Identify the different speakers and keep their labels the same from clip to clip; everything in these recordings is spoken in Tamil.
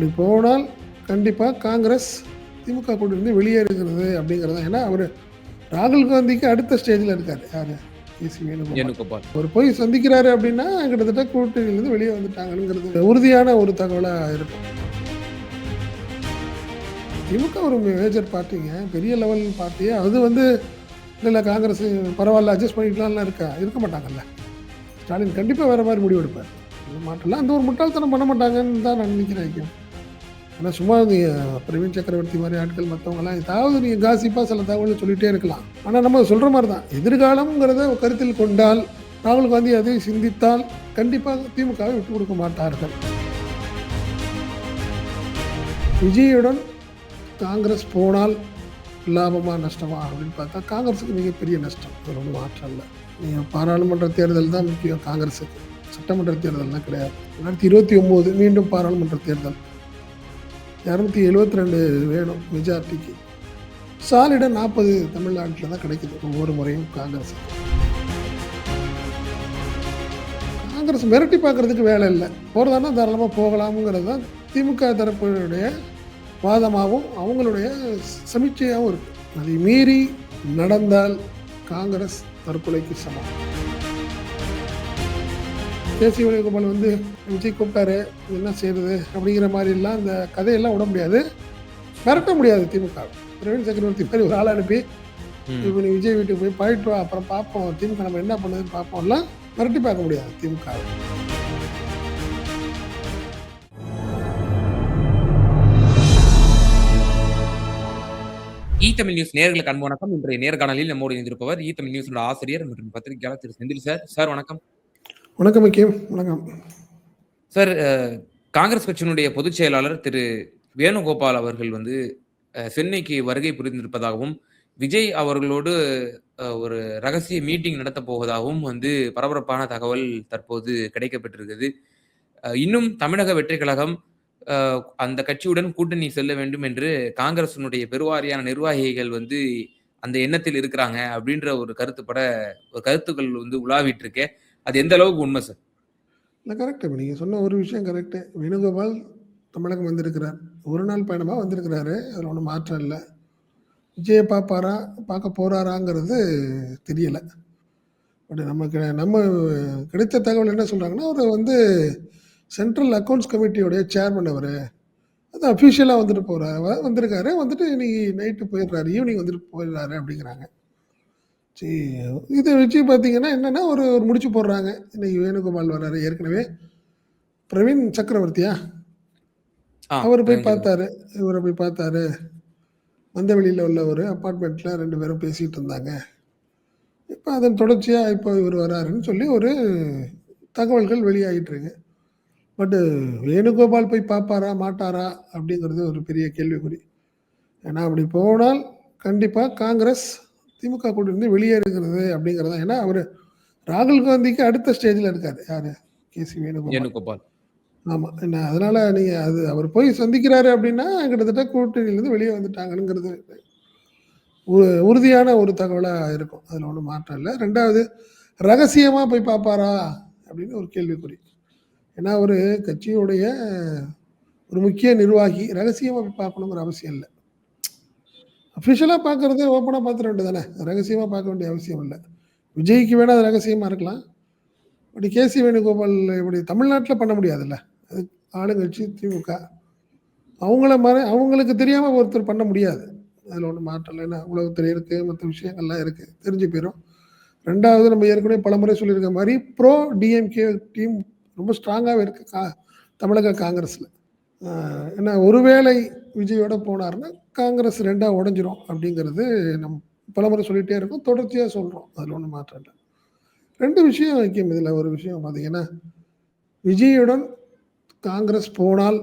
Speaker 1: அப்படி போனால் கண்டிப்பாக காங்கிரஸ் திமுக கூட்டிலிருந்து வெளியேறுகிறது அப்படிங்கிறது ஏன்னா அவர் ராகுல் காந்திக்கு அடுத்த ஸ்டேஜில் இருக்கார். யார்? அவர் போய் சந்திக்கிறாரு அப்படின்னா கிட்டத்தட்ட கூட்டணியிலிருந்து வெளியே வந்துட்டாங்கங்கிறது உறுதியான ஒரு தகவலாக இருக்கும். திமுக ஒரு மேஜர் பார்ட்டிங்க பெரிய லெவல் பார்ட்டி அது வந்து இல்லை காங்கிரஸ் பரவாயில்ல அட்ஜஸ்ட் பண்ணிக்கலாம்லாம் இருக்கா? இருக்க மாட்டாங்கல்ல. ஸ்டாலின் கண்டிப்பாக வேறு மாதிரி முடிவு எடுப்பார் அந்த ஒரு முட்டாள்தனம் பண்ண மாட்டாங்கன்னு தான் நான் நினைக்கிறேன். ஆனால் சும்மா நீங்கள் பிரவீன் சக்கரவர்த்தி மாதிரி ஆட்கள் மற்றவங்கலாம் ஏதாவது நீங்கள் காசிப்பாக சில தகவலை சொல்லிகிட்டே இருக்கலாம். ஆனால் நம்ம சொல்கிற மாதிரி தான் எதிர்காலம்ங்கிறத கருத்தில் கொண்டால் ராகுல் காந்தி அதை சிந்தித்தால் கண்டிப்பாக திமுகவை விட்டு கொடுக்க மாட்டார்கள். விஜயுடன் காங்கிரஸ் போனால் லாபமாக நஷ்டமா அப்படின்னு பார்த்தா காங்கிரஸுக்கு மிகப்பெரிய நஷ்டம். அது ஒன்றும் மாற்றம் இல்லை. நீங்கள் பாராளுமன்ற தேர்தல் தான் முக்கியம் காங்கிரஸுக்கு சட்டமன்ற தேர்தல்லாம் கிடையாது. ரெண்டாயிரத்தி இருபத்தி ஒம்போது மீண்டும் பாராளுமன்ற தேர்தல். இரநூத்தி எழுபத்தி ரெண்டு வேணும் மெஜாரிட்டிக்கு. சாலிடாக நாற்பது தமிழ்நாட்டில் தான் கிடைக்குது ஒவ்வொரு முறையும் காங்கிரஸ் காங்கிரஸ் மிரட்டி பார்க்குறதுக்கு வேலை இல்லை. போகிறதானா தாராளமாக போகலாமுங்கிறது தான் திமுக தரப்பினுடைய வாதமாகவும் அவங்களுடைய சமீட்சையாகவும் இருக்குது அதை மீறி நடந்தால் காங்கிரஸ் தற்கொலைக்கு சமம். தேசிய வேணுகோபால் வந்து விஜய் கூப்பிட்டாரு என்ன செய்யறது அப்படிங்கிற மாதிரிலாம் அந்த கதையெல்லாம் விட முடியாது. மிரட்ட முடியாது திமுக. பிரவீன் சக்கரவர்த்தி மாதிரி ஒரு ஆள் அனுப்பி. இப்போ நீ விஜய் வீட்டுக்கு போய் போயிட்டு அப்புறம் பார்ப்போம். திமுக நம்ம என்ன பண்ணுதுன்னு பார்ப்போம்லாம் மிரட்டி பார்க்க முடியாது திமுக.
Speaker 2: இ தமிழ் நியூஸ் நேர்களுக்கு அன்பு வணக்கம். இன்றைய நேர்காணலில் நம்மோடு இணைந்திருப்பவர் இ தமிழ் நியூஸோட ஆசிரியர் மற்றும் பத்திரிகையாளர் திரு செந்தில் சார். சார் வணக்கம்.
Speaker 1: வணக்கம் முக்கியம் வணக்கம்.
Speaker 2: சார் காங்கிரஸ் கட்சியினுடைய பொதுச் செயலாளர் திரு வேணுகோபால் அவர்கள் வந்து சென்னைக்கு வருகை புரிந்திருப்பதாகவும் விஜய் அவர்களோடு ஒரு ரகசிய மீட்டிங் நடத்த போவதாகவும் வந்து பரபரப்பான தகவல் தற்போது கிடைக்கப்பட்டிருக்கிறது இன்னும் தமிழக வெற்றி கழகம் அந்த கட்சியுடன் கூட்டணி செல்ல வேண்டும் என்று காங்கிரசினுடைய பெருவாரியான நிர்வாகிகள் வந்து அந்த எண்ணத்தில் இருக்கிறாங்க அப்படின்ற ஒரு கருத்துப்பட ஒரு கருத்துக்கள் வந்து உலாவிட்டு இருக்கேன் அது எந்த அளவுக்கு உண்மை சார்
Speaker 1: இல்லை கரெக்டு இப்போ நீங்கள் சொன்ன ஒரு விஷயம் கரெக்டு வேணுகோபால் தமிழகம் வந்திருக்கிறார். ஒரு நாள் பயணமாக வந்திருக்கிறாரு. அதில் ஒன்றும் மாற்றம் இல்லை. விஜயை பார்ப்பாரா பார்க்க போகிறாராங்கிறது தெரியலை. பட் நமக்கு நம்ம கிடைத்த தகவல் என்ன சொல்கிறாங்கன்னா அவர் வந்து சென்ட்ரல் அக்கௌண்ட்ஸ் கமிட்டியோடைய சேர்மன் அவர். அது அஃபிஷியலாக வந்துட்டு போகிறார் வந்திருக்காரு. வந்துட்டு இன்னைக்கு நைட்டு போயிடுறாரு. ஈவினிங் வந்துட்டு போயிடுறாரு அப்படிங்கிறாங்க. சரி இதை வச்சு பார்த்தீங்கன்னா என்னென்னா ஒரு ஒரு முடிச்சு போடுறாங்க. இன்னைக்கு வேணுகோபால் வர்றாரு ஏற்கனவே. பிரவீன் சக்கரவர்த்தியா? அவர் போய். பார்த்தாரு. இவரை போய் பார்த்தாரு. மந்தவெளியில் உள்ள ஒரு அப்பார்ட்மெண்ட்டில் ரெண்டு பேரும் பேசிகிட்டு இருந்தாங்க. இப்போ அதன் தொடர்ச்சியாக இப்போ இவர் வராருன்னு சொல்லி ஒரு தகவல்கள் வெளியாகிட்டு இருக்கு பட்டு வேணுகோபால் போய் பார்ப்பாரா மாட்டாரா அப்படிங்கிறது ஒரு பெரிய கேள்விக்குறி. ஏன்னா அப்படி போனால் கண்டிப்பாக காங்கிரஸ் திமுக கூட்டிலிருந்து வெளியேறுகிறது அப்படிங்கிறது. ஏன்னா அவர் ராகுல் காந்திக்கு அடுத்த ஸ்டேஜில் இருக்கார். யார்? கேசி வேணுகோபால்.
Speaker 2: வேணுகோபால்.
Speaker 1: ஆமாம் என்ன அதனால் நீங்கள் அது அவர் போய் சந்திக்கிறாரு அப்படின்னா கிட்டத்தட்ட கூட்டணியிலேருந்து வெளியே வந்துட்டாங்கங்கிறது உறுதியான ஒரு தகவலாக இருக்கும். அதில் ஒன்றும் மாற்றம் இல்லை. ரெண்டாவது ரகசியமாக போய் பார்ப்பாரா? அப்படின்னு ஒரு கேள்விக்குறி. ஏன்னா ஒரு கட்சியுடைய ஒரு முக்கிய நிர்வாகி ரகசியமாக போய் பார்க்கணுங்கிற அவசியம் இல்லை. அஃபிஷியலாக பார்க்குறது ஓப்பனாக பார்த்துட வேண்டியது தானே ரகசியமாக பார்க்க வேண்டிய அவசியம் இல்லை. விஜய்க்கு வேணால் அது ரகசியமாக இருக்கலாம். பட் கேசி வேணுகோபால் இப்படி தமிழ்நாட்டில் பண்ண முடியாதுல்ல? அது ஆளுங்கட்சி திமுக. அவங்கள மாதிரி அவங்களுக்கு தெரியாமல் ஒருத்தர் பண்ண முடியாது. அதில் ஒன்றும் மாற்றம் இல்லை. ஏன்னா உலகத்தில் இருக்குது மற்ற விஷயங்கள்லாம் இருக்குது தெரிஞ்சு போயிடும் ரெண்டாவது நம்ம ஏற்கனவே பலமுறை சொல்லியிருக்க மாதிரி ப்ரோ டிஎம்கே டீம் ரொம்ப ஸ்ட்ராங்காகவே இருக்குது கா தமிழக காங்கிரஸில். ஏன்னா ஒருவேளை விஜயோட போனாருன்னா காங்கிரஸ் ரெண்டாக உடஞ்சிரும் அப்படிங்கிறது நம் பலமுறை சொல்லிகிட்டே இருக்கோம். தொடர்ச்சியாக சொல்கிறோம் அதில் ஒன்றும் மாற்றம் இல்லை. ரெண்டு விஷயம் வைக்கும் இதில் ஒரு விஷயம் பார்த்தீங்கன்னா விஜயுடன் காங்கிரஸ் போனால்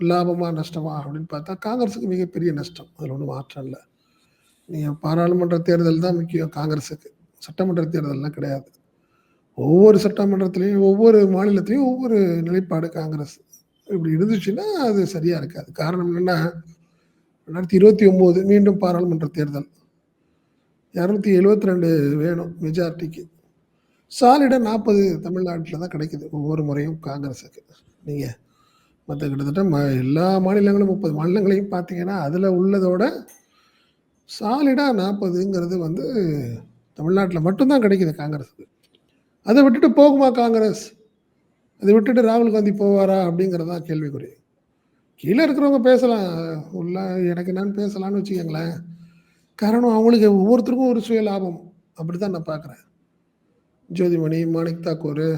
Speaker 1: லாபமா நஷ்டமா அப்படின்னு பார்த்தா காங்கிரஸுக்கு மிகப்பெரிய நஷ்டம். அதில் ஒன்றும் மாற்றம் இல்லை. நீங்கள் பாராளுமன்ற தேர்தல் தான் முக்கியம் காங்கிரஸுக்கு சட்டமன்ற தேர்தல்லாம் கிடையாது. ஒவ்வொரு சட்டமன்றத்திலையும் ஒவ்வொரு மாநிலத்திலையும் ஒவ்வொரு நிலைப்பாடு காங்கிரஸ். இப்படி இருந்துச்சுன்னா அது சரியாக இருக்காது. காரணம் என்னென்னா ரெண்டாயிரத்தி இருபத்தி ஒம்போது மீண்டும் பாராளுமன்ற தேர்தல். இரநூத்தி எழுபத்தி ரெண்டு வேணும் மெஜாரிட்டிக்கு சாலிடாக நாற்பது தமிழ்நாட்டில் தான் கிடைக்குது ஒவ்வொரு முறையும் காங்கிரஸுக்கு. நீங்கள் மற்ற கிட்டத்தட்ட ம எல்லா மாநிலங்களும் முப்பது மாநிலங்களையும் பார்த்தீங்கன்னா அதில் உள்ளதோட சாலிடாக நாற்பதுங்கிறது வந்து தமிழ்நாட்டில் மட்டும்தான் கிடைக்குது காங்கிரஸுக்கு. அதை விட்டுட்டு போகுமா காங்கிரஸ்? அதை விட்டுட்டு ராகுல் காந்தி போவாரா அப்படிங்கிறது தான் கேள்விக்குறி. கீழே இருக்கிறவங்க பேசலாம். உள்ள எனக்கு என்னன்னு பேசலாம்னு வச்சுக்கோங்களேன். காரணம் அவங்களுக்கு ஒவ்வொருத்தருக்கும் ஒரு சுய லாபம். அப்படி தான் நான் பார்க்குறேன். ஜோதிமணி மாணிக் தாக்கூர்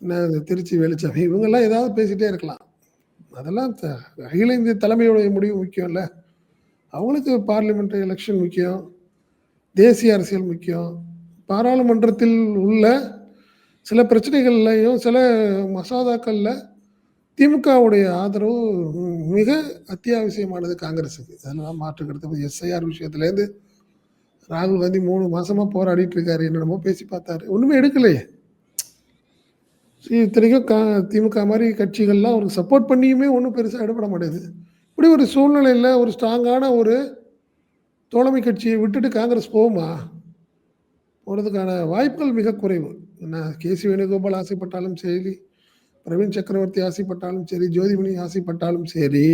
Speaker 1: என்ன திருச்சி வெளிச்சாமி இவங்கெல்லாம் ஏதாவது பேசிகிட்டே இருக்கலாம். அதெல்லாம் த- அகில இந்திய தலைமையுடைய முடிவு முக்கியம் இல்லை. அவங்களுக்கு பார்லிமெண்ட் எலெக்ஷன் முக்கியம். தேசிய அரசியல் முக்கியம். பாராளுமன்றத்தில் உள்ள சில பிரச்சனைகள்லையும் சில மசோதாக்களில் திமுகவுடைய ஆதரவு மிக அத்தியாவசியமானது காங்கிரஸுக்கு. அதெல்லாம் மாற்றுக்கிறது எஸ்ஐஆர் விஷயத்துலேருந்து ராகுல் காந்தி மூணு மாசமா போராடிட்டு இருக்காரு. என்னென்னமோ பேசி பார்த்தாரு. ஒன்றுமே எடுக்கலையே. இத்தனைக்கும் கா திமுக மாதிரி கட்சிகள்லாம் அவருக்கு சப்போர்ட் பண்ணியுமே ஒன்றும் பெருசாக இடப்பட மாட்டேங்குது. இப்படி ஒரு சூழ்நிலையில் ஒரு ஸ்ட்ராங்கான ஒரு தோழமை கட்சியை விட்டுட்டு காங்கிரஸ் போகுமா? போகிறதுக்கான வாய்ப்புகள் மிக குறைவு. என்ன கேசி வேணுகோபால் ஆசைப்பட்டாலும் சரி பிரவீன் சக்கரவர்த்தி ஆசைப்பட்டாலும் சரி ஜோதிமணி ஆசைப்பட்டாலும் சரி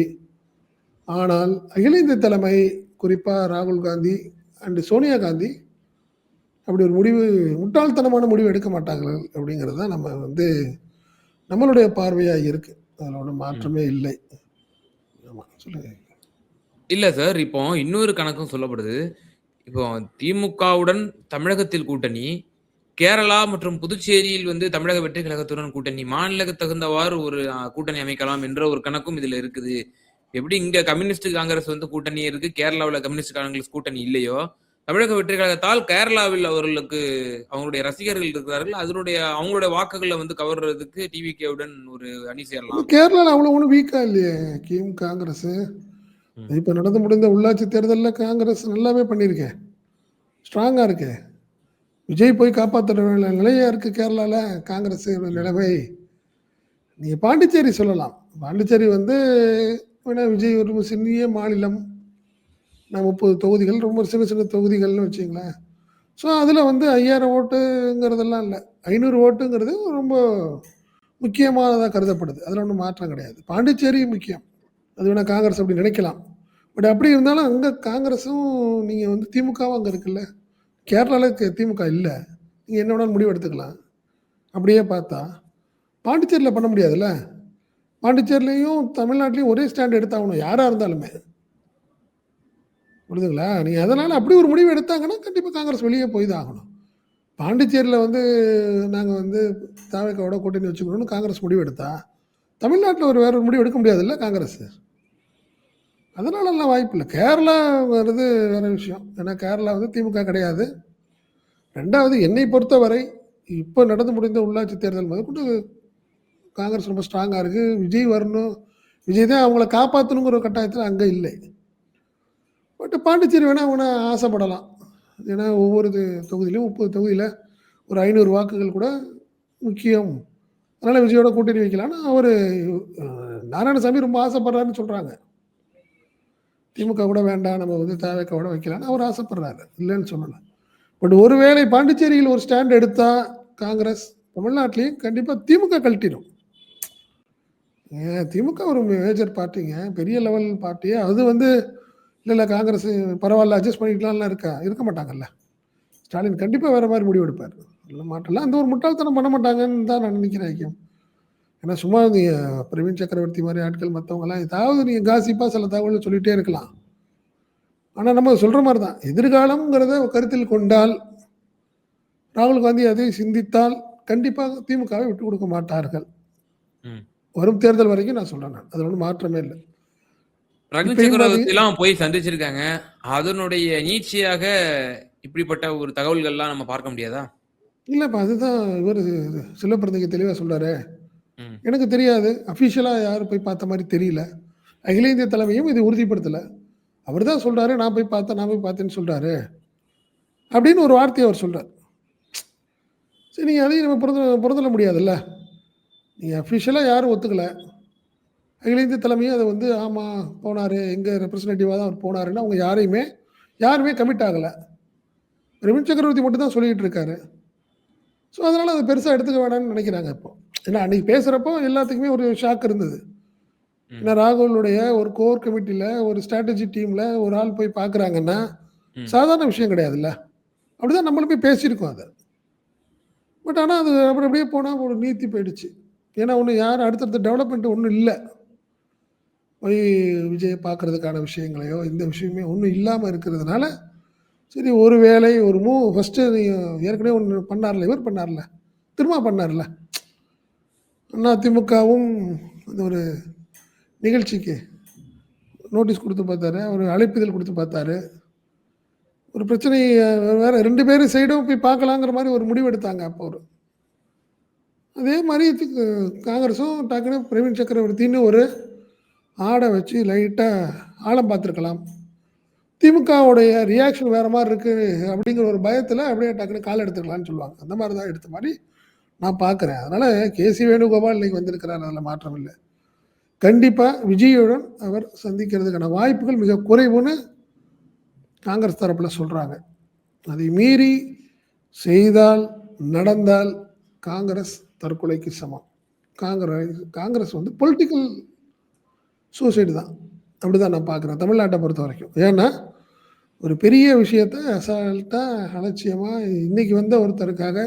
Speaker 1: ஆனால் அகில இந்திய தலைமை குறிப்பாக ராகுல் காந்தி அண்டு சோனியா காந்தி அப்படி ஒரு முடிவு முட்டாள்தனமான முடிவு எடுக்க மாட்டார்கள் அப்படிங்கிறது தான் நம்ம வந்து நம்மளுடைய பார்வையாக இருக்கு அதில் ஒன்றும் மாற்றமே இல்லை ஆமாம் சொல்லுங்க
Speaker 2: இல்ல சார். இப்போ இன்னொரு கணக்கும் சொல்லப்படுது. இப்போ திமுகவுடன் தமிழகத்தில் கூட்டணி, கேரளா மற்றும் புதுச்சேரியில் வந்து தமிழக வெற்றி கழகத்துடன் கூட்டணி. மாநிலத்துக்கு தகுந்தவாறு ஒரு கூட்டணி அமைக்கலாம் என்ற ஒரு கணக்கும் இதுல இருக்குது. எப்படி இங்க கம்யூனிஸ்ட் காங்கிரஸ் வந்து கூட்டணி இருக்கு, கேரளாவுல கம்யூனிஸ்ட் காங்கிரஸ் கூட்டணி இல்லையோ, தமிழக வெற்றி கழகத்தால் கேரளாவில் அவர்களுக்கு அவங்களுடைய ரசிகர்கள் இருக்கிறார்கள். அதனுடைய அவங்களுடைய வாக்குகள வந்து கவர்றதுக்கு டிவிகேவுடன் ஒரு அணி சேரலாம்.
Speaker 1: கேரளாவில் அவ்வளோ ஒன்றும் வீக்காக இல்லையே கிம் காங்கிரஸ். இப்போ நடந்து முடிந்த உள்ளாட்சி தேர்தலில் காங்கிரஸ் நல்லாவே பண்ணியிருக்கேன் ஸ்ட்ராங்காக இருக்கு விஜய் போய் காப்பாற்றுற நிலையா இருக்கு கேரளாவில் காங்கிரஸ் நிலைமை. நீங்கள் பாண்டிச்சேரி சொல்லலாம். பாண்டிச்சேரி வந்து ஏன்னா விஜய் ஒரு சிறிய மாநிலம். நான் முப்பது தொகுதிகள் ரொம்ப சின்ன சின்ன தொகுதிகள்னு வச்சுங்களேன். ஸோ அதில் வந்து ஐயாயிரம் ஓட்டுங்கிறதெல்லாம் இல்லை. ஐநூறு ஓட்டுங்கிறது ரொம்ப முக்கியமானதாக கருதப்படுது. அதில் ஒன்றும் மாற்றம் கிடையாது. பாண்டிச்சேரி முக்கியம். அது வேணால் காங்கிரஸ் அப்படி நினைக்கலாம். பட் அப்படி இருந்தாலும் அங்கே காங்கிரஸும் நீங்கள் வந்து திமுகவும் அங்கே இருக்குல்ல. கேரளாவில் திமுக இல்லை. நீங்கள் என்ன வேணாலும் முடிவு எடுத்துக்கலாம். அப்படியே பார்த்தா பாண்டிச்சேரியில் பண்ண முடியாதுல்ல? பாண்டிச்சேரிலையும் தமிழ்நாட்டிலையும் ஒரே ஸ்டாண்ட் எடுத்தாகணும் யாராக இருந்தாலுமே. புரியுதுங்களா நீங்கள் அதனால் அப்படி ஒரு முடிவு எடுத்தாங்கன்னா கண்டிப்பாக காங்கிரஸ் வெளியே போய் தான் ஆகணும். பாண்டிச்சேரியில் வந்து நாங்கள் வந்து தாவேக்காவோட கூட்டணி வச்சுக்கணும்னு காங்கிரஸ் முடிவு எடுத்தா தமிழ்நாட்டில் ஒரு வேற ஒரு முடிவு எடுக்க முடியாதுல்ல காங்கிரஸ்? அதனாலலாம் வாய்ப்பு இல்லை. கேரளா வருது வேறு விஷயம். ஏன்னா கேரளா வந்து திமுக கிடையாது. ரெண்டாவது என்னை பொறுத்தவரை இப்போ நடந்து முடிந்த உள்ளாட்சி தேர்தல் முதற்கொண்டு காங்கிரஸ் ரொம்ப ஸ்ட்ராங்காக இருக்குது விஜய் வரணும். விஜய் தான் அவங்கள காப்பாற்றணுங்கிற ஒரு கட்டாயத்தில் அங்கே இல்லை. பட் பாண்டிச்சேரி வேணால் அவங்க ஆசைப்படலாம். ஏன்னா ஒவ்வொரு இது- தொகுதியிலும் முப்பது தொகுதியில் ஒரு ஐநூறு வாக்குகள் கூட முக்கியம். அதனால் விஜயோட கூட்டணி வைக்கலாம்னு அவர் நாராயணசாமி ரொம்ப ஆசைப்படுறாருன்னு சொல்கிறாங்க திமுக கூட வேண்டாம் நம்ம வந்து தேவைக்க கூட வைக்கலாம்னு அவர் ஆசைப்படுறாரு. இல்லைன்னு சொல்லலை. பட் ஒருவேளை பாண்டிச்சேரியில் ஒரு ஸ்டாண்ட் எடுத்தா காங்கிரஸ் தமிழ்நாட்டிலையும் கண்டிப்பாக திமுக கழட்டிடும். ஏன் திமுக ஒரு மேஜர் பார்ட்டிங்க பெரிய லெவல் பார்ட்டி அது வந்து இல்லை இல்லை காங்கிரஸ் பரவாயில்ல அட்ஜஸ்ட் பண்ணிக்கலாம்லாம் இருக்கா? இருக்க மாட்டாங்கல்ல. ஸ்டாலின் கண்டிப்பாக வேறு மாதிரி முடிவு எடுப்பார் இல்லை மாட்டலாம் அந்த ஒரு முட்டாள்தனம் பண்ண மாட்டாங்கன்னு தான் நான் நினைக்கிறேன் ஐக்கியம். ஏன்னா சும்மா நீங்கள் பிரவீன் சக்கரவர்த்தி மாதிரி ஆட்கள் மற்றவங்கலாம் ஏதாவது நீங்கள் காசிப்பாக சில தகவலை சொல்லிகிட்டே இருக்கலாம் ஆனால் நம்ம சொல்கிற மாதிரி தான் எதிர்காலம்ங்கிறத கருத்தில் கொண்டால் ராகுல் காந்தி அதை சிந்தித்தால் கண்டிப்பாக திமுகவை விட்டு கொடுக்க மாட்டார்கள்
Speaker 2: ம்.
Speaker 1: வரும் தேர்தல் வரைக்கும் நான் சொல்றேன் நான். அதுல ஒன்றும் மாற்றமே இல்லை
Speaker 2: ரகு போய் சந்திச்சிருக்காங்க. அதனுடைய நீட்சியாக இப்படிப்பட்ட ஒரு தகவல்கள்லாம் நம்ம பார்க்க முடியாதா?
Speaker 1: இல்லைப்பா அதுதான் இவர் சிலப்பிரதிக்கு தெளிவாக சொல்றாரு
Speaker 2: ம்.
Speaker 1: எனக்கு தெரியாது. அஃபிஷியலாக யாரும் போய் பார்த்த மாதிரி தெரியல. அகில இந்திய தலைமையும் இது உறுதிப்படுத்தலை. அவர் தான் சொல்கிறாரு நான் போய் பார்த்தேன் நான் போய் பார்த்தேன்னு சொல்கிறாரு அப்படின்னு ஒரு வார்த்தையை அவர் சொல்கிறார் சரி நீங்கள் அதையும் நம்ம புரிந்து புரிந்துட முடியாதுல்ல. நீங்கள் அஃபிஷியலாக யாரும் ஒத்துக்கலை. அகில இந்திய தலைமையும் அதை வந்து ஆமாம் போனார் எங்கள் ரெப்ரசன்டேட்டிவாக தான் அவர் போனாருன்னு அவங்க யாரையுமே யாருமே கமிட் ஆகலை. பிரவீன் சக்கரவர்த்தி மட்டும் தான் சொல்லிகிட்டு இருக்காரு. ஸோ அதனால் அதை பெருசாக எடுத்துக்க வேணாம்னு நினைக்கிறாங்க இப்போ ஏன்னா அன்னைக்கு பேசுகிறப்போ எல்லாத்துக்குமே ஒரு ஷாக் இருந்தது. ஏன்னா ராகுலுடைய ஒரு கோர் கமிட்டில, ஒரு ஸ்ட்ராட்டஜி டீம்ல ஒரு ஆள் போய் பார்க்குறாங்கன்னா. சாதாரண விஷயம் கிடையாதுல்ல. அப்படிதான் நம்மளும் பேசியிருக்கோம் அத. பட் ஆனா அது அப்புறம் அப்படியே போனா ஒரு நீர்த்தி போயிடுச்சு. ஏன்னா ஒண்ணும் யாரும் அடுத்தடுத்த டெவலப்மெண்ட் ஒண்ணும் இல்ல. போய் விஜய பார்க்கறதுக்கான விஷயங்களையோ, இந்த விஷயமே ஒண்ணும் இல்லாம இருக்கிறதுனால, சரி ஒரு வேளை ஒரு மூ ஃபஸ்ட்டு நீங்க ஏற்கனவே ஒன்று பண்ணார்ல, இவர் பண்ணார்ல, திரும்ப பண்ணார்ல. அதிமுகவும் அந்த ஒரு நிகழ்ச்சிக்கு நோட்டீஸ் கொடுத்து பார்த்தாரு. ஒரு அழைப்பிதழ் கொடுத்து பார்த்தாரு. ஒரு பிரச்சனை வேறு ரெண்டு பேரும் சைடும் போய் பார்க்கலாங்கிற மாதிரி ஒரு முடிவு எடுத்தாங்க அப்போ ஒரு. அதே மாதிரி காங்கிரஸும் டக்குனு பிரவீன் சக்கரவர்த்தின்னு ஒரு ஆடை வச்சு லைட்டாக ஆழம் பார்த்துருக்கலாம். திமுகவுடைய ரியாக்ஷன் வேற மாதிரி இருக்கு அப்படிங்கிற ஒரு பயத்தில் அப்படியே டக்குனு கால் எடுத்துக்கலாம்னு சொல்லுவாங்க. அந்த மாதிரி தான் எடுத்த மாதிரி நான் பார்க்குறேன். அதனால கே.சி. வேணுகோபால் இன்னைக்கு வந்திருக்கிறார். அதில் மாற்றம் இல்லை கண்டிப்பாக விஜயுடன் அவர் சந்திக்கிறதுக்கான வாய்ப்புகள் மிக குறைவுன்னு காங்கிரஸ் தரப்பில் சொல்கிறாங்க அதை மீறி செய்தால், நடந்தால் காங்கிரஸ் தற்கொலைக்கு சமம். காங்கிரஸ் காங்கிரஸ் வந்து பொலிட்டிக்கல் சூசைடு தான். அப்படிதான் நான் பார்க்குறேன். தமிழ்நாட்ட பொறுத்தவரைக்கும். ஏன்னா, ஒரு பெரிய விஷயத்த அசால்ட்டா, அலட்சியமா இன்னைக்கு வந்த ஒருத்தருக்காக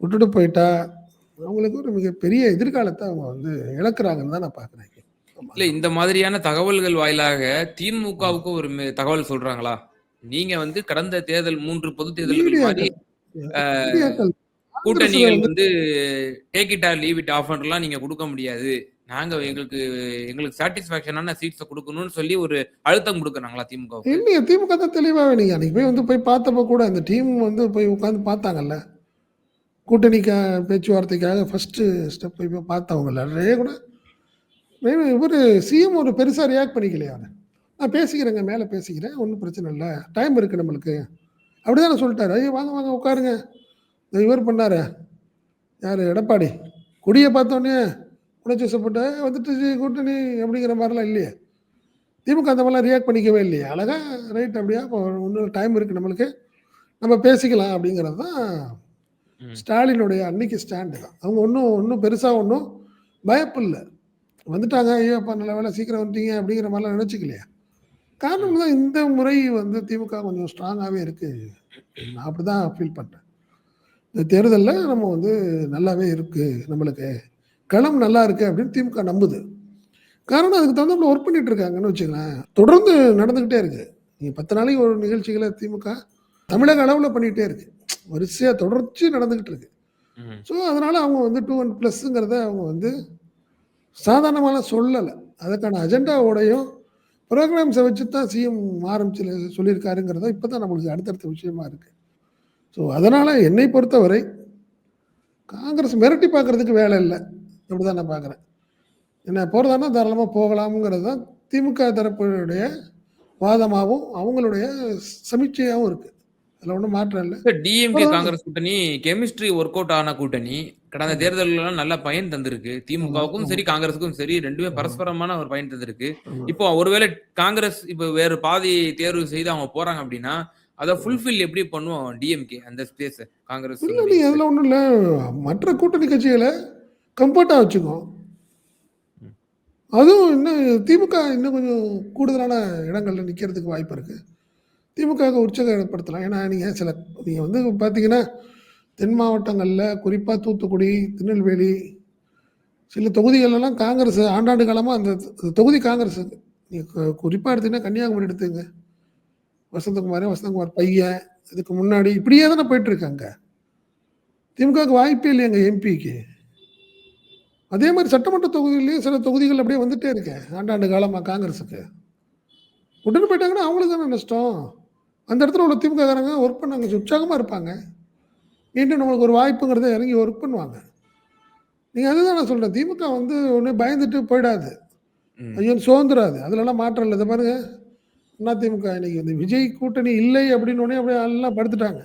Speaker 1: விட்டுட்டு போயிட்டா, அவங்களுக்கு ஒரு மிகப்பெரிய எதிர்காலத்த அவங்க வந்து இழக்குறாங்கன்னு தான் நான் பார்க்குறேன்.
Speaker 2: இல்ல இந்த மாதிரியான தகவல்கள் வாயிலாக திமுகவுக்கு ஒரு தகவல் சொல்றாங்களா? நீங்க வந்து கடந்த தேர்தல் 3 பொதுத் தேர்தல்கள்
Speaker 1: காங்கிரஸ்ல
Speaker 2: கூட்டணிகள்
Speaker 1: வந்து
Speaker 2: take it or leave it ஆஃபர்லாம் நீங்க குடுக்க முடியாது. நாங்க எங்களுக்கு எங்களுக்கு சாட்டிஸ்பாக்சனான சீட்ஸை கொடுக்கணும்னு சொல்லி ஒரு அழுத்தம் கொடுக்குறாங்களா திமுக
Speaker 1: இல்லையே திமுக தான் தெளிவாவே நீங்க அன்னைக்கு போய் வந்து போய் பார்த்தப்ப கூட அந்த டீம் வந்து போய் உட்காந்து பார்த்தாங்கல்ல. கூட்டணிக்கா பேச்சுவார்த்தைக்காக ஃபர்ஸ்ட்டு ஸ்டெப் போய் போய் பார்த்தவங்கல்ல. நிறைய கூட இவர் இவரு சிஎம் ஒரு பெருசாக ரியாக்ட் பண்ணிக்கலையா நான் பேசிக்கிறேங்க, மேலே பேசிக்கிறேன். ஒன்றும் பிரச்சனை இல்லை டைம் இருக்கு நம்மளுக்கு. அப்படி தானே சொல்லிட்டாரு ஐயோ! வாங்க, வாங்க உட்காருங்க. இவர் பண்ணாரே. யார் எடப்பாடி. குடியை பார்த்தோன்னே உணர்ச்சி வசப்பட்டு வந்துட்டுச்சு கூட்டணி அப்படிங்கிற மாரிலாம் இல்லையே. திமுக அந்த மாரிலாம் ரியாக்ட் பண்ணிக்கவே இல்லையே. அழகா ரைட் அப்படியா இப்போ இன்னும் டைம் இருக்கு நம்மளுக்கு. நம்ம பேசிக்கலாம் அப்படிங்கிறது தான். ஸ்டாலினுடைய அன்னைக்கு ஸ்டாண்டு தான். அவங்க ஒண்ணும் ஒண்ணும் பெருசா ஒண்ணும் பயப்படல. வந்துட்டாங்க. ஐயோ! அப்பா நல்ல வேளை சீக்கிரம் வந்துட்டீங்க அப்படிங்கிற மாரிலாம் நினைச்சுக்கலையே. காரணம் தான் இந்த முறை வந்து திமுக கொஞ்சம் ஸ்ட்ராங்காவே இருக்கு. நான் அப்படிதான் ஃபீல் பண்றேன். இந்த தேர்தல்ல நம்ம வந்து நல்லாவே இருக்கு நம்மளுக்கு. களம் நல்லா இருக்கு அப்படின்னு திமுக நம்புது. காரணம் அதுக்கு தகுந்தாப்புல ஒர்க் பண்ணிட்டு இருக்காங்கன்னு வச்சுக்கங்களேன். தொடர்ந்து நடந்துகிட்டே இருக்கு. நீங்க 10 நாளைக்கு ஒரு நிகழ்ச்சிகள திமுக தமிழக அளவுல பண்ணிட்டே இருக்கு. வரிசையா தொடர்ச்சி நடந்துகிட்டு இருக்கு. ஸோ அதனால அவங்க வந்து 2 பிளஸ்ங்கிறத அவங்க வந்து சாதாரணமாலாம் சொல்லல. அதற்கான அஜெண்டாவோடையும் புரோகிராம்ஸ வச்சு தான் சிஎம் ஆரம்பிச்சு சொல்லியிருக்காருங்கிறது இப்ப தான் நம்மளுக்கு அடுத்தடுத்த விஷயமா இருக்கு. ஸோ அதனால என்னை பொறுத்தவரை காங்கிரஸ் மிரட்டி பார்க்கறதுக்கு வேலை இல்ல. அப்படிதான் நான் பார்க்குறேன். என்ன போறதான்னா தாராளமா போகலாம்ங்கிறது தான் திமுக தரப்புடைய வாதமாவும், அவங்களுடைய சமீட்சையாவும் இருக்கு. அதுல ஒண்ணும் மாற்றம் இல்ல.
Speaker 2: டிஎம்கே. காங்கிரஸ் கூட்டணி கெமிஸ்ட்ரி ஒர்க் அவுட் ஆன கூட்டணி. கடந்த
Speaker 1: ஆமா.
Speaker 2: தேர்தல்லலாம் நல்ல பயன் தந்திருக்கு. திமுகவுக்கும். சரி, காங்கிரஸுக்கும் சரி 2மே
Speaker 1: ஆமா.
Speaker 2: பரஸ்பரமான ஒரு பயன் தந்திருக்கு. இப்போ ஒருவேளை காங்கிரஸ் இப்ப வேற பாதி தேர்வு செய்து அவங்க போறாங்க அப்படின்னா, அத ஃபுல்ஃபில் எப்படி பண்ணும் டிஎம்கே அந்த ஸ்பேஸ ஸ்பேஸ்?
Speaker 1: அதுல ஒண்ணும் இல்ல. மற்ற கூட்டணி கட்சிகள கம்ஃபர்ட்டாக வச்சுக்கும். அதுவும் இன்னும் திமுக இன்னும் கொஞ்சம் கூடுதலான இடங்களில் நிற்கிறதுக்கு வாய்ப்பு இருக்குது திமுகவுக்கு உற்சாகப்படுத்தலாம். ஏன்னா நீங்கள் சில நீங்கள் வந்து பார்த்தீங்கன்னா, தென் மாவட்டங்களில் குறிப்பாக தூத்துக்குடி, திருநெல்வேலி சில தொகுதிகளெல்லாம் காங்கிரஸ் ஆண்டாண்டு காலமாக அந்த தொகுதி காங்கிரஸ். நீங்கள் குறிப்பாக எடுத்தீங்கன்னா கன்னியாகுமரி எடுத்துங்க வசந்தகுமார், வசந்தகுமார் பையன், இதுக்கு முன்னாடி இப்படியே தானே போயிட்டுருக்காங்க திமுகவுக்கு வாய்ப்பே இல்லையேங்க எம்பிக்கு. அதே மாரி சட்டமன்ற தொகுதியிலயும் சில தொகுதிகள் அப்படியே வந்துட்டே இருக்கு. ஆண்டாண்டு காலமா காங்கிரஸுக்கு. விட்டுட்டு போயிட்டாங்கன்னா அவங்களுக்கு தானே நஷ்டம். அந்த இடத்துல உள்ள திமுககாரங்க ஒர்க் பண்ணாங்க உற்சாகமா இருப்பாங்க. மீண்டும் நம்மளுக்கு ஒரு வாய்ப்புங்கிறத இறங்கி ஒர்க் பண்ணுவாங்க. நீங்க அதுதான் நான் சொல்றேன். திமுக வந்து ஒண்ணு பயந்துட்டு போயிடாது.
Speaker 2: ம்.
Speaker 1: ஐயோன்னு சோர்ந்துராது. அதுலலாம் மாற்றம் இல்ல. இத பாருங்க. அதிமுக இன்னைக்கு வந்து விஜய் கூட்டணி இல்லை அப்படின்னு உடனே அப்படியே எல்லாம் படுத்துட்டாங்க.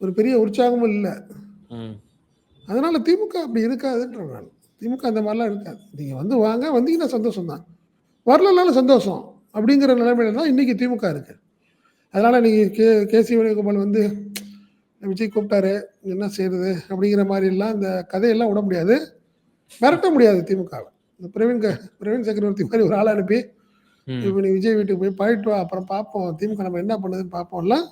Speaker 1: ஒரு பெரிய உற்சாகமும் இல்ல. அதனால திமுக அப்படி இருக்காதுன்றேன் நான். திமுக அந்த மாரிலாம் இருக்காது. நீங்க வந்து வாங்க, வந்தீங்கன்னா சந்தோஷம் தான். வரலனாலும் சந்தோஷம். அப்படிங்கிற நிலைமையில தான் இன்னைக்கு திமுக இருக்கு. அதனால நீங்க கே கே.சி. வேணுகோபால் வந்து விஜய் கூப்பிட்டாரு. என்ன செய்றது? அப்படிங்கிற மாரிலாம் இந்த கதையெல்லாம் விட முடியாது. மிரட்ட முடியாது திமுகவ. இந்த பிரவீன் க பிரவீன் சக்கரவர்த்தி மாதிரி ஒரு ஆள் அனுப்பி. இப்போ நீ விஜய் வீட்டுக்கு போய் போயிட்டு வா அப்புறம் பார்ப்போம் திமுக நம்ம என்ன பண்ணுதுன்னு பார்ப்போம்லாம்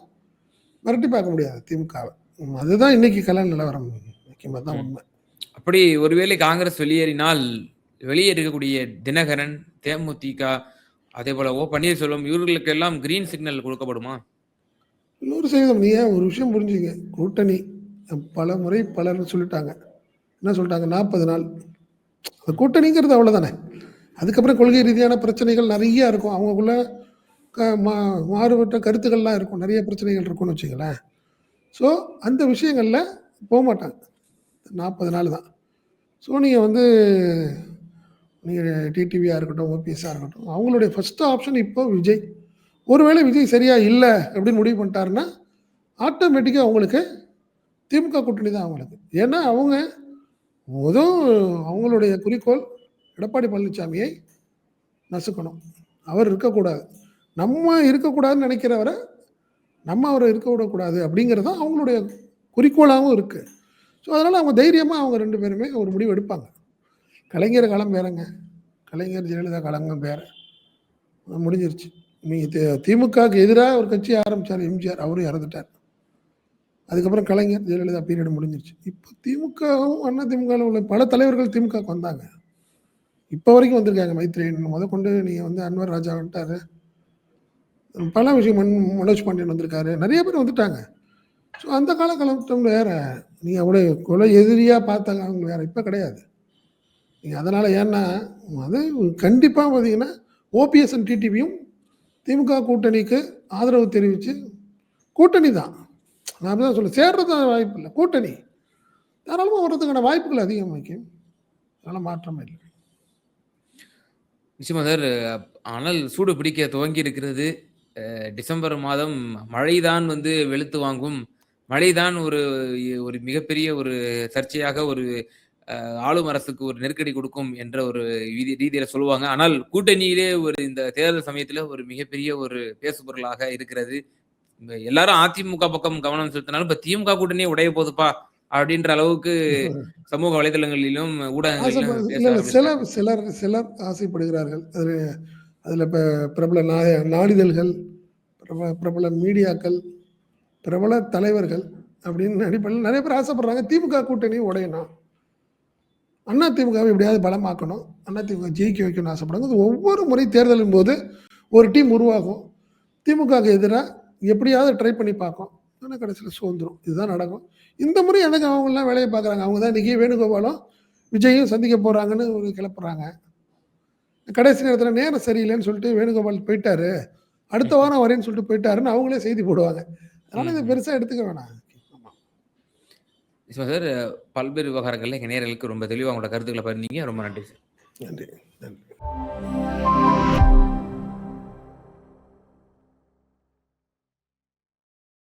Speaker 1: மிரட்டி பார்க்க முடியாது திமுகவை அதுதான் இன்னைக்கு கல நிலவரம் முக்கியமாக தான். உண்மை.
Speaker 2: அப்படி ஒருவேளை காங்கிரஸ் வெளியேறினால் வெளியே இருக்கக்கூடிய தினகரன் தேமுதிக அதே போல ஓ பன்னீர்செல்வம் இவர்களுக்கு எல்லாம் கிரீன் சிக்னல் கொடுக்கப்படுமா?
Speaker 1: நூறு சதவீதம். நீ ஏன்? ஒரு விஷயம் புரிஞ்சுங்க. கூட்டணி பல முறை பலர் சொல்லிட்டாங்க. என்ன சொல்லிட்டாங்க? நாற்பது நாள். அந்த கூட்டணிங்கிறது அவ்வளோதானே அதுக்கப்புறம் கொள்கை ரீதியான பிரச்சனைகள் நிறைய இருக்கும். அவங்களுக்குள்ள க மா மாறுபட்ட கருத்துக்கள்லாம் இருக்கும். நிறைய பிரச்சனைகள் இருக்கும்னு வச்சுங்களேன் ஸோ அந்த விஷயங்களில் போக மாட்டாங்க நாற்பது நாள் தான். ஸோ நீங்கள் வந்து நீங்கள் டிடிவியாக இருக்கட்டும் ஓபிஎஸ்ஸாக இருக்கட்டும் அவங்களுடைய ஃபஸ்ட்டு ஆப்ஷன் இப்போ விஜய். ஒருவேளை விஜய் சரியாக இல்லை அப்படின்னு முடிவு பண்ணிட்டாருன்னா ஆட்டோமேட்டிக்காக அவங்களுக்கு திமுக கூட்டணி தான் அவங்களுக்கு. ஏன்னா அவங்க முதல் அவங்களுடைய குறிக்கோள் எடப்பாடி பழனிசாமியை நசுக்கணும். அவர் இருக்கக்கூடாது. நம்ம இருக்கக்கூடாதுன்னு நினைக்கிறவரை நம்ம அவரை இருக்க விடக்கூடாது அப்படிங்கிறது தான் அவங்களுடைய குறிக்கோளாகவும் இருக்குது ஸோ அதனால் அவங்க தைரியமாக அவங்க ரெண்டு பேருமே ஒரு முடிவு எடுப்பாங்க. கலைஞர் காலம் வேறங்க. கலைஞர் ஜெயலலிதா காலங்க வேற. முடிஞ்சிருச்சு. நீங்கள் திமுகவுக்கு எதிராக ஒரு கட்சி ஆரம்பித்தார் எம்ஜிஆர் அவரும் இறந்துட்டார். அதுக்கப்புறம் கலைஞர் ஜெயலலிதா பீரியட் முடிஞ்சிருச்சு. இப்போ திமுகவும் அண்ணா திமுகவில் உள்ள பல தலைவர்கள் திமுகவுக்கு வந்தாங்க. இப்போ வரைக்கும் வந்திருக்காங்க மைத்ரேயன் முத கொண்டு நீங்கள் வந்து அன்வர் ராஜா வந்துட்டாரு. பல விஷயம் மன் மனோஜ் பாண்டியன் வந்திருக்காரு. நிறைய பேர் வந்துட்டாங்க. ஸோ அந்த காலகட்டம் வேறு நீங்கள் அவ்வளோ கொலை எதிரியாக பார்த்தாங்க அவங்க வேற இப்போ கிடையாது. நீங்கள் அதனால் ஏன்னா அது கண்டிப்பாக பார்த்தீங்கன்னா ஓபிஎஸ் அண்ட் டிடிவியும் திமுக கூட்டணிக்கு ஆதரவு தெரிவித்து கூட்டணி தான். நான் தான் சொல்ல சேர்றது வாய்ப்பு இல்லை. கூட்டணி. தாராளமாக வர்றதுக்கான வாய்ப்புகள் அதிகம் வைக்கும். அதனால் மாற்றமே இல்லை.
Speaker 2: நிச்சயமா சார் ஆனால் சூடு பிடிக்க துவங்கி இருக்கிறது டிசம்பர் மாதம் மழைதான் வந்து வெளுத்து வாங்கும் மழைதான் ஒரு ஒரு மிகப்பெரிய ஒரு சர்ச்சையாக ஒரு ஆளும் அரசுக்கு ஒரு நெருக்கடி கொடுக்கும் என்ற ஒரு ரீதி- ரீதியில சொல்லுவாங்க. ஆனால் கூட்டணியிலே ஒரு இந்த தேர்தல் சமயத்துல ஒரு மிகப்பெரிய ஒரு பேசுபொருளாக இருக்கிறது. எல்லாரும் அதிமுக பக்கம் கவனம் செலுத்தினாலும் இப்ப திமுக கூட்டணியே உடைய போகுதுப்பா அப்படின்ற அளவுக்கு சமூக வலைதளங்களிலும் ஊடகங்களிலும்
Speaker 1: சில. சிலர் சிலர் ஆசைப்படுகிறார்கள். அதில் அதில் இப்போ பிரபல நாளிதழ்கள் பிரபல மீடியாக்கள் பிரபல தலைவர்கள் அப்படின்னு அடிப்படையில் நிறைய பேர் ஆசைப்படுறாங்க. திமுக கூட்டணி உடையணும். அண்ணா திமுகவை எப்படியாவது பலமாக்கணும். அண்ணா திமுக ஜெயிக்க வைக்கணும்னு ஆசைப்படுறாங்க. அது ஒவ்வொரு முறை தேர்தலின் போது ஒரு டீம் உருவாகும். திமுகவுக்கு எதிராக எப்படியாவது ட்ரை பண்ணி பார்க்கும். ஆனால் கடைசியில் சோர்ந்துடும் இதுதான் நடக்கும். இந்த முறை எனக்கு அவங்கெல்லாம் வேலையை பார்க்குறாங்க. அவங்க தான் இன்றைக்கி வேணுகோபாலும் விஜயும் சந்திக்க போகிறாங்கன்னு ஒரு கிளப்புறாங்க. கடைசி நேரத்தில் நேரம் சரியில்லைன்னு சொல்லிட்டு வேணுகோபால் போயிட்டாரு. அடுத்த வாரம் வரேன்னு சொல்லிட்டு போயிட்டாருன்னு அவங்களே செய்தி போடுவாங்க. அதனால் இதை. பெருசாக எடுத்துக்க வேணாம்.
Speaker 2: சார் பல்வேறு விவகாரங்கள்ல எங்க நேயர்களுக்கு ரொம்ப தெளிவா உங்களோட கருத்துக்களை பகிர்ந்தீங்க. ரொம்ப நன்றி சார்.
Speaker 1: நன்றி. நன்றி.